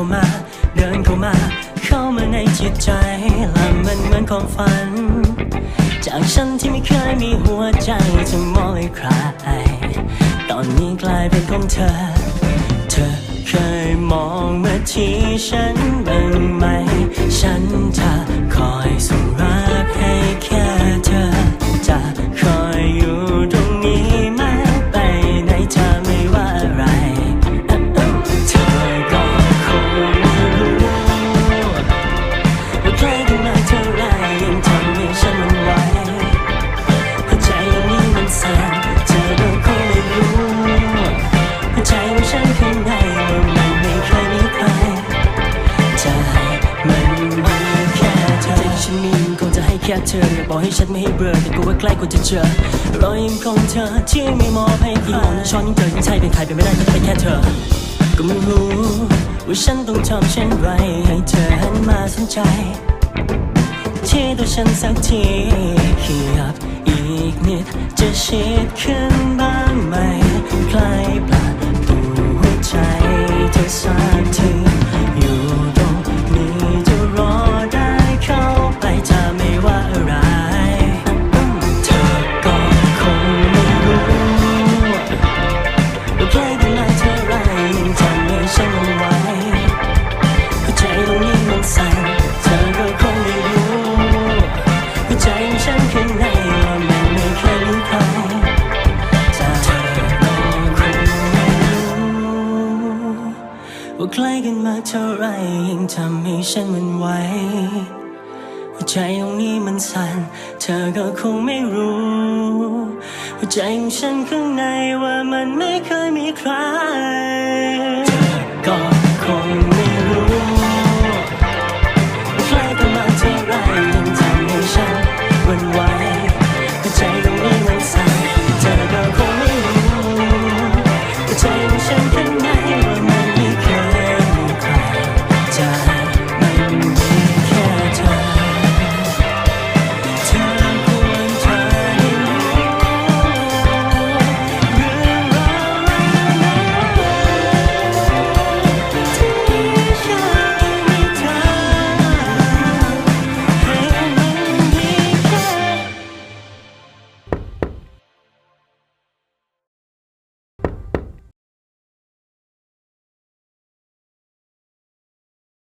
เามา เดินเข้ามา เข้ามาในจิตใจและมันเหมือนความฝัน จากฉันที่ไม่เคยมีหัวใจจะมองให้ใคร ตอนนี้กลายเป็นของเธอ เธอเคยมองเมื่อที่ฉันบังไหม ฉันทำ ฉันมีมันคงจะให้แค่เธออย่าบอกให้ฉันไม่ให้เบลอแต่กูว่าใกล้กว่าจะเจอรอยยิ้มของเธอที่ไม่มอบให้ใครยิ่งมองช้อนยิ่งเจอยิ่งใช่เป็นใครเป็นไม่ได้ก็เป็นแค่เธอ ก็ไม่รู้ ว่าฉันต้องทำเช่นไร ให้เธอหันมาสนใจ ที่ตัวฉันสักทีขยับอีกนิดจะชิดขึ้นบ้างไหม ใกล้กันมาเท่าไรยังทำให้ฉันมันไหวหัวใจตรงนี้มันสั่น เธอก็คงไม่รู้หัวใจของฉันข้างในว่ามันไม่เคยมีใครก่อน